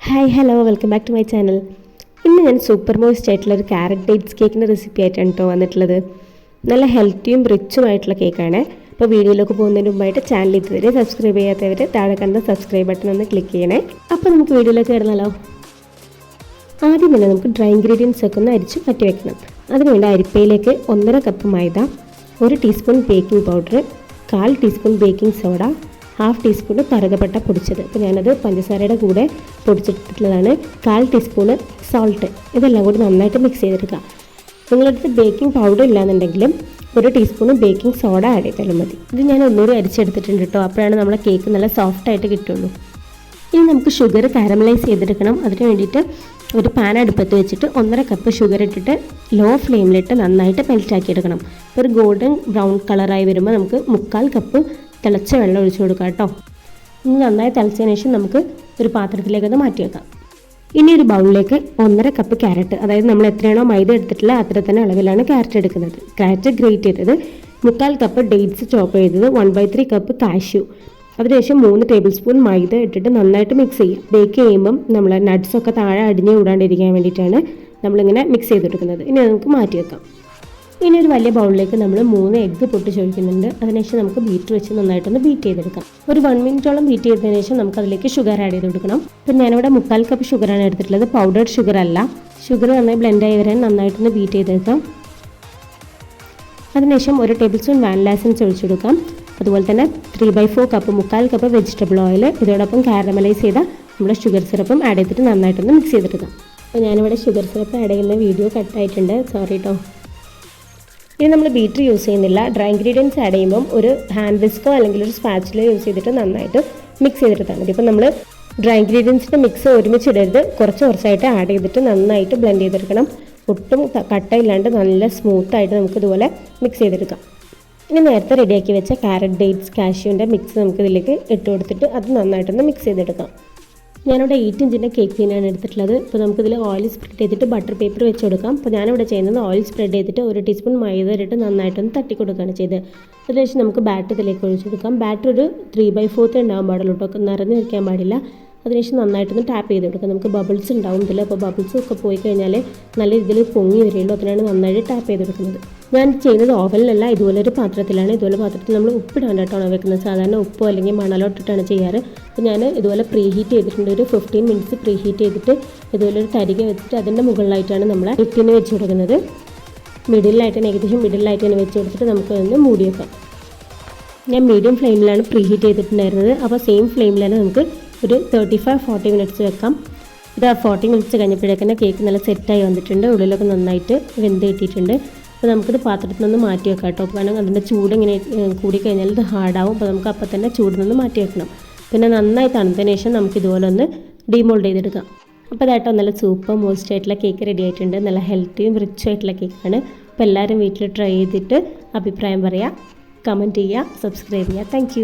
Hi hello welcome back to my channel ഇന്ന് ഞാൻ super moist ആയിട്ടുള്ള ഒരു ക്യാരറ്റ് ഡേറ്റ്സ് കേക്കിന്റെ റെസിപ്പി ആയിട്ടാണ് കേട്ടോ വന്നിട്ടുള്ളത്. നല്ല ഹെൽത്തിയും റിച്ചും ആയിട്ടുള്ള കേക്കാണ് അപ്പോൾ വീഡിയോയിലേക്ക് പോകുന്നതിന് മുമ്പായിട്ട് ചാനൽ ഇതുവരെ സബ്സ്ക്രൈബ് ചെയ്യാത്തവർ താഴെ കണ്ട സബ്സ്ക്രൈബ് ബട്ടൺ ഒന്ന് ക്ലിക്ക് ചെയ്യണേ. അപ്പോൾ നമുക്ക് വീഡിയോയിലേക്ക് കയറുന്നല്ലോ ആദ്യം തന്നെ നമുക്ക് ഡ്രൈ ഇൻഗ്രീഡിയൻസ് ഒക്കെ ഒന്ന് അരിച്ച് മാറ്റി വെക്കണം. അതിനുവേണ്ട അരിപ്പയിലേക്ക് ഒന്നര കപ്പ് മൈദ ഒരു ടീസ്പൂൺ ബേക്കിംഗ് പൗഡർ കാൽ teaspoon baking soda half teaspoon പരതപ്പട്ട പൊടിച്ചത്. അപ്പോൾ ഞാനത് പഞ്ചസാരയുടെ കൂടെ പൊടിച്ചിട്ടുള്ളതാണ് കാൽ ടീസ്പൂൺ സോൾട്ട് ഇതെല്ലാം കൂടി നന്നായിട്ട് മിക്സ് ചെയ്തെടുക്കുക. നിങ്ങളടുത്ത് ബേക്കിംഗ് പൗഡർ ഇല്ലാന്നുണ്ടെങ്കിലും ഒരു ടീസ്പൂൺ ബേക്കിംഗ് സോഡ ആഡ് ചെയ്താലും മതി. ഇത് ഞാൻ ഒന്നുകൂടി അരിച്ചെടുത്തിട്ടുണ്ട് കേട്ടോ അപ്പോഴാണ് നമ്മളെ കേക്ക് നല്ല സോഫ്റ്റ് ആയിട്ട് കിട്ടുള്ളൂ. ഇനി നമുക്ക് ഷുഗർ കാരമലൈസ് ചെയ്തെടുക്കണം. അതിന് വേണ്ടിയിട്ട് ഒരു പാൻ അടുപ്പത്ത് വെച്ചിട്ട് ഒന്നര കപ്പ് ഷുഗർ ഇട്ടിട്ട് ലോ ഫ്ലെയിമിലിട്ട് നന്നായിട്ട് മെൽറ്റാക്കി എടുക്കണം ഒരു ഗോൾഡൻ ബ്രൗൺ കളറായി വരുമ്പോൾ നമുക്ക് മുക്കാൽ കപ്പ് തിളച്ച വെള്ളം ഒഴിച്ചു കൊടുക്കാം കേട്ടോ. ഇനി നന്നായി തിളച്ചതിന് ശേഷം നമുക്ക് ഒരു പാത്രത്തിലേക്ക് അത് മാറ്റി വെക്കാം. ഇനി ഒരു ബൗളിലേക്ക് ഒന്നര കപ്പ് ക്യാരറ്റ് അതായത് നമ്മൾ എത്രയാണോ മൈദ എടുത്തിട്ടുള്ള അത്ര തന്നെ അളവിലാണ് ക്യാരറ്റ് എടുക്കുന്നത്. ക്യാരറ്റ് ഗ്രേറ്റ് ചെയ്തത് മുക്കാൽ കപ്പ് ഡേറ്റ്സ് ചോപ്പ് ചെയ്തത് one by three cup cashew അതിനുശേഷം മൂന്ന് ടേബിൾ സ്പൂൺ മൈദ ഇട്ടിട്ട് നന്നായിട്ട് മിക്സ് ചെയ്യാം. ബേക്ക് ചെയ്യുമ്പം നമ്മൾ നട്ട്സ് ഒക്കെ താഴെ അടിഞ്ഞ് കൂടാണ്ടിരിക്കാൻ വേണ്ടിയിട്ടാണ് നമ്മളിങ്ങനെ മിക്സ് ചെയ്തെടുക്കുന്നത്. ഇനി നമുക്ക് മാറ്റി വെക്കാം. ഇനി ഒരു വലിയ ബൗളിലേക്ക് നമ്മൾ മൂന്ന് എഗ്ഗ് പൊട്ടിച്ചൊഴിക്കുന്നുണ്ട് അതിനുശേഷം നമുക്ക് ബീറ്റ് വെച്ച് നന്നായിട്ടൊന്ന് ബീറ്റ് ചെയ്തെടുക്കാം. ഒരു വൺ മിനിറ്റോളം ബീറ്റ് ചെയ്തതിനു ശേഷം നമുക്ക് അതിലേക്ക് ഷുഗർ ആഡ് ചെയ്ത് കൊടുക്കണം. ഇപ്പം ഞാനിവിടെ മുക്കാൽ കപ്പ് ഷുഗറാണ് എടുത്തിട്ടുള്ളത്. പൗഡർഡ് ഷുഗർ അല്ല. ഷുഗർ നന്നായി ബ്ലെൻഡ് ആയി വരാൻ നന്നായിട്ടൊന്ന് ബീറ്റ് ചെയ്തെടുക്കാം. അതിനുശേഷം ഒരു ടേബിൾ സ്പൂൺ വാനില എസൻസ് ഒഴിച്ചു കൊടുക്കാം. അതുപോലെ തന്നെ ത്രീ ബൈ ഫോർ കപ്പ് മുക്കാൽ കപ്പ് വെജിറ്റബിൾ ഓയിൽ ഇതോടൊപ്പം കാരമലൈസ് ചെയ്ത നമ്മുടെ ഷുഗർ സിറപ്പും ആഡ് ചെയ്തിട്ട് നന്നായിട്ടൊന്ന് മിക്സ് ചെയ്തെടുക്കാം. അപ്പോൾ ഞാനിവിടെ ഷുഗർ സിറപ്പ് ആഡ് ചെയ്യുന്ന വീഡിയോ കട്ടായിട്ടുണ്ട് സോറി കേട്ടോ ഇനി നമ്മൾ ബീറ്റർ യൂസ് ചെയ്യുന്നില്ല. ഡ്രൈ ഇൻഗ്രീഡിയൻസ് ആഡ് ചെയ്യുമ്പം ഒരു ഹാൻഡ് വിസ്കോ അല്ലെങ്കിൽ ഒരു സ്പാച്ചിലോ യൂസ് ചെയ്തിട്ട് നന്നായിട്ട് മിക്സ് ചെയ്തിട്ട് മതി. ഇപ്പം നമ്മൾ ഡ്രൈ ഇൻഗ്രീഡിയൻസിന്റെ മിക്സ് ഒരുമിച്ച് ഇടരുത്. കുറച്ച് കുറച്ചായിട്ട് ആഡ് ചെയ്തിട്ട് നന്നായിട്ട് ബ്ലെൻഡ് ചെയ്തെടുക്കണം. ഒട്ടും കട്ടയില്ലാണ്ട് നല്ല സ്മൂത്ത് ആയിട്ട് നമുക്ക് ഇതുപോലെ മിക്സ് ചെയ്തെടുക്കാം. ഇനി നേരത്തെ റെഡിയാക്കി വെച്ച കാരറ്റ് ഡേറ്റ്സ് കാഷ്യൂവിന്റെ മിക്സ് നമുക്ക് ഇതിലേക്ക് ഇട്ട് കൊടുത്തിട്ട് അത് നന്നായിട്ടൊന്ന് മിക്സ് ചെയ്തെടുക്കാം. ഞാനിവിടെ എയ്റ്റ് ഇഞ്ചിന്റെ കേക്ക് പീനാണ് എടുത്തിട്ടുള്ളത്. അപ്പോൾ നമുക്കിതിൽ ഓയിൽ സ്പ്രെഡ് ചെയ്തിട്ട് ബട്ടർ പേപ്പർ വെച്ച് കൊടുക്കാം. അപ്പോൾ ഞാനിവിടെ ചെയ്യുന്നത് ഓയിൽ സ്പ്രെഡ് ചെയ്തിട്ട് ഒരു ടീസ്പൂൺ മൈദ ഇട്ട് നന്നായിട്ടൊന്ന് തട്ടി കൊടുക്കുകയാണ് ചെയ്ത് അതിനുശേഷം നമുക്ക് ബാറ്റർ ഇതിലേക്ക് ഒഴിച്ചു കൊടുക്കാം. ബാറ്റർ ഒരു ത്രീ ബൈ ഫോർത്ത് ഉണ്ടാകാൻ പാടുള്ളൂ കേട്ടോ നിറഞ്ഞു പാടില്ല. അതിനുശേഷം നന്നായിട്ടൊന്ന് ടാപ്പ് ചെയ്ത് കൊടുക്കാം. നമുക്ക് ബബിൾസ് ഉണ്ടാവും അപ്പോൾ ബബിൾസ് ഒക്കെ പോയി കഴിഞ്ഞാൽ നല്ല രീതിയിൽ പൊങ്ങി വരികയുള്ളൂ. അതിനാണ് നന്നായിട്ട് ടാപ്പ് ചെയ്ത് കൊടുക്കുന്നത്. ഞാൻ ചെയ്യുന്നത് ഓവനിലല്ല ഇതുപോലെ ഒരു പാത്രത്തിലാണ്. ഇതുപോലെ പാത്രത്തിൽ നമ്മൾ ഉപ്പിടാൻ കേട്ടോ വെക്കുന്നത്. സാധാരണ ഉപ്പോ അല്ലെങ്കിൽ മണലോ ഇട്ടിട്ടാണ് ചെയ്യാറ്. അപ്പോൾ ഞാൻ ഇതുപോലെ പ്രീ ഹീറ്റ് ചെയ്തിട്ടുണ്ട്. ഒരു ഫിഫ്റ്റീൻ മിനിറ്റ്സ് പ്രീ ഹീറ്റ് ചെയ്തിട്ട് ഇതുപോലെ ഒരു തരിക വെച്ചിട്ട് അതിന്റെ മുകളിലായിട്ടാണ് നമ്മൾ ഇട്ടിന് വെച്ച് കൊടുക്കുന്നത്. മിഡിലായിട്ട് ഏകദേശം മിഡിലായിട്ട് തന്നെ വെച്ച് കൊടുത്തിട്ട് നമുക്ക് ഒന്ന് മൂടി വെക്കാം. ഞാൻ മീഡിയം ഫ്ലെയിമിലാണ് പ്രീ ഹീറ്റ് ചെയ്തിട്ടുണ്ടായിരുന്നത്. അപ്പോൾ സെയിം ഫ്ലെയിമിൽ തന്നെ നമുക്ക് ഒരു തേർട്ടി ഫൈവ് ഫോർട്ടി മിനിറ്റ്സ് വെക്കാം. ഇത് ഫോർട്ടി മിനിറ്റ്സ് കഴിഞ്ഞപ്പോഴേക്കന്നെ കേക്ക് നല്ല സെറ്റായി വന്നിട്ടുണ്ട്. ഉള്ളിലൊക്കെ നന്നായിട്ട് വെന്ത് കിട്ടിയിട്ടുണ്ട്. അപ്പോൾ നമുക്കിത് പാത്രത്തിൽ നിന്ന് മാറ്റി വെക്കാം കേട്ടോ. കാരണം അതിന്റെ ചൂട് ഇങ്ങനെ കൂടിക്കഴിഞ്ഞാൽ ഇത് ഹാർഡാവും അപ്പോൾ നമുക്ക് അപ്പം തന്നെ ചൂടിൽ നിന്ന് മാറ്റി വെക്കണം. പിന്നെ നന്നായി തണുത്തതിന് ശേഷം നമുക്ക് ഇതുപോലെ ഒന്ന് ഡീമോൾഡ് ചെയ്തെടുക്കാം. അപ്പോൾ അതായിട്ടോ നല്ല സൂപ്പർ മോസ്റ്റ് ആയിട്ടുള്ള കേക്ക് റെഡി ആയിട്ടുണ്ട്. നല്ല ഹെൽത്തിയും റിച്ചും ആയിട്ടുള്ള കേക്കാണ് അപ്പോൾ എല്ലാവരും വീട്ടിൽ ട്രൈ ചെയ്തിട്ട് അഭിപ്രായം പറയുക കമന്റ് ചെയ്യുക സബ്സ്ക്രൈബ് ചെയ്യുക താങ്ക്